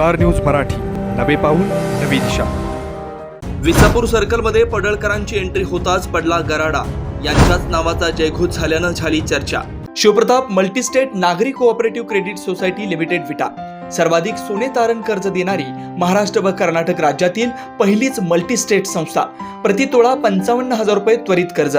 Star news Marathi. नवे पाऊल नवी दिशा. विसापूर सर्कलमध्ये पडळकरांची एंट्री होताच पडला गराडा. यांच्याच नावाचा जयघोष झाल्यानं झाली चर्चा. शिवप्रताप मल्टीस्टेट नागरी cooperative credit society limited Vita. सर्वाधिक सोने तारण कर्ज देणारी महाराष्ट्र व कर्नाटक राज्यातील पहिलीच मल्टीस्टेट संस्था. प्रतितोळा पंचावन्न हजार रुपये त्वरित कर्ज.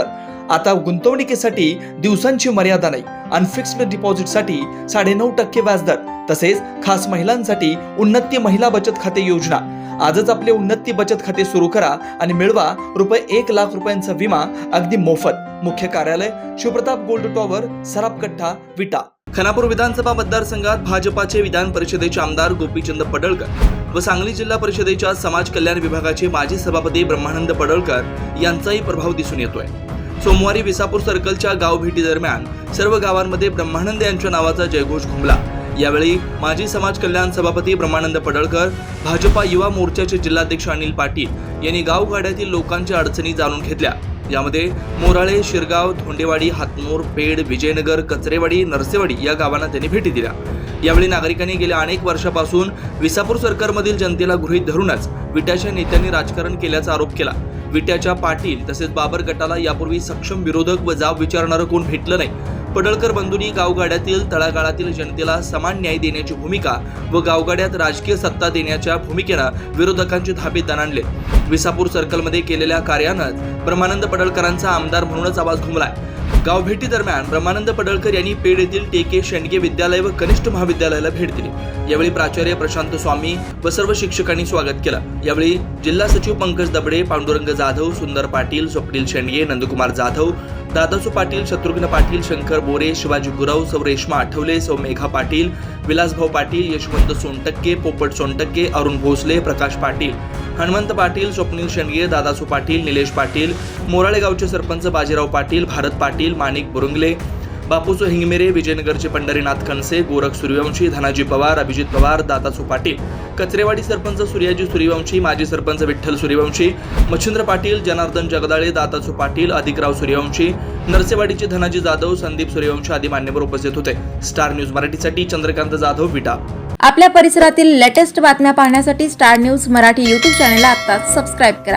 आता गुंतवणुकीसाठी दिवसांची मर्यादा नाही. अनफिक्स्ड डिपॉझिटसाठी साडेनऊ टक्के व्याजदर तसेच खास महिलांसाठी उन्नती महिला बचत खाते योजना. आजच आपले उन्नती बचत खाते सुरू करा आणि मिळवा रुपये एक लाख रुपयांचा विमा अगदी मोफत. मुख्य कार्यालय शिवप्रताप गोल्ड टॉवर सरापकट्टा विटा. खानापूर विधानसभा मतदारसंघात भाजपाचे विधान परिषदेचे आमदार गोपीचंद पडळकर व सांगली जिल्हा परिषदेच्या समाज कल्याण विभागाचे माजी सभापती ब्रह्मानंद पडळकर यांचाही प्रभाव दिसून येतोय. सोमवारी विसापूर सर्कलच्या गाव भेटी दरम्यान सर्व गावांमध्ये ब्रह्मानंद यांच्या नावाचा जयघोष घुमला. यावेळी माजी समाज कल्याण सभापती ब्रह्मानंद पडळकर भाजपा युवा मोर्चाचे जिल्हाध्यक्ष अनिल पाटील यांनी गावगाड्यातील लोकांच्या अडचणी जाणून घेतल्या. यामध्ये मोराळे शिरगाव धोंडेवाडी हातमोर पेड विजयनगर कचरेवाडी नरसेवाडी या गावांना त्यांनी भेटी दिल्या. यावेळी नागरिकांनी गेल्या अनेक वर्षापासून विसापूर सरकारमधील जनतेला गृहीत धरूनच विट्याच्या नेत्यांनी राजकारण केल्याचा आरोप केला. विट्याच्या पाटील तसेच बाबर गटाला यापूर्वी सक्षम विरोधक व जाब विचारणारं कोण भेटलं नाही. पडळकर बंधूंनी गावगाड्यातील तळागाळातील जनतेला समान न्याय देण्याची भूमिका व गावगाड्यात राजकीय सत्ता देण्याच्या भूमिकेनं विरोधकांचे धाबे दणाणले. विसापूर सर्कलमध्ये केलेल्या कार्यानं ब्रह्मानंद पडळकरांचा आमदार म्हणूनच आवाज घुमलाय. गावभेटी दरम्यान ब्रह्मानंद पडळकर यांनी पेड येथील टेके शेंडगे विद्यालय व कनिष्ठ महाविद्यालयाला भेट दिली. यावेळी प्राचार्य प्रशांत स्वामी व सर्व शिक्षकांनी स्वागत केलं. यावेळी जिल्हा सचिव पंकज दबडे पांडुरंग जाधव सुंदर पाटील स्वप्नील शेंडगे नंदकुमार जाधव दादासू पाटील शत्रुघ्न पाटील शंकर बोरे शिवाजी गुरव सौ रेश्मा आठवले सौ मेघा पाटील विलासभाऊ पाटील यशवंत सोनटक्के पोपट सोनटक्के अरुण भोसले प्रकाश पाटील हनुमंत पाटील स्वप्नील शेंडगे दादासू पाटील निलेश पाटील मोराळे गावचे सरपंच बाजीराव पाटील भारत पाटील माणिक बुरुंगले बापूसो हिंगमेरे विजयनगरचे पंढरीनाथ खणसे गोरख सूर्यवंशी धनाजी पवार अभिजित पवार दातासू पाटील. कचरेवाडी सरपंच सूर्याजी सूर्यवंशी माजी सरपंच विठ्ठल सूर्यवंशी मच्छिंद्र पाटील जनार्दन जगदाळे दातासू पाटील अधिकराव सूर्यवंशी नरसेवाडीचे धनाजी जाधव संदीप सूर्यवंशी आदी मान्यवर उपस्थित होते. स्टार न्यूज मराठीसाठी चंद्रकांत जाधव विटा. आपल्या परिसरातील लेटेस्ट बातम्या पाहण्यासाठी स्टार न्यूज मराठी यूट्यूब चॅनलला आत्ताच सबस्क्राईब करा.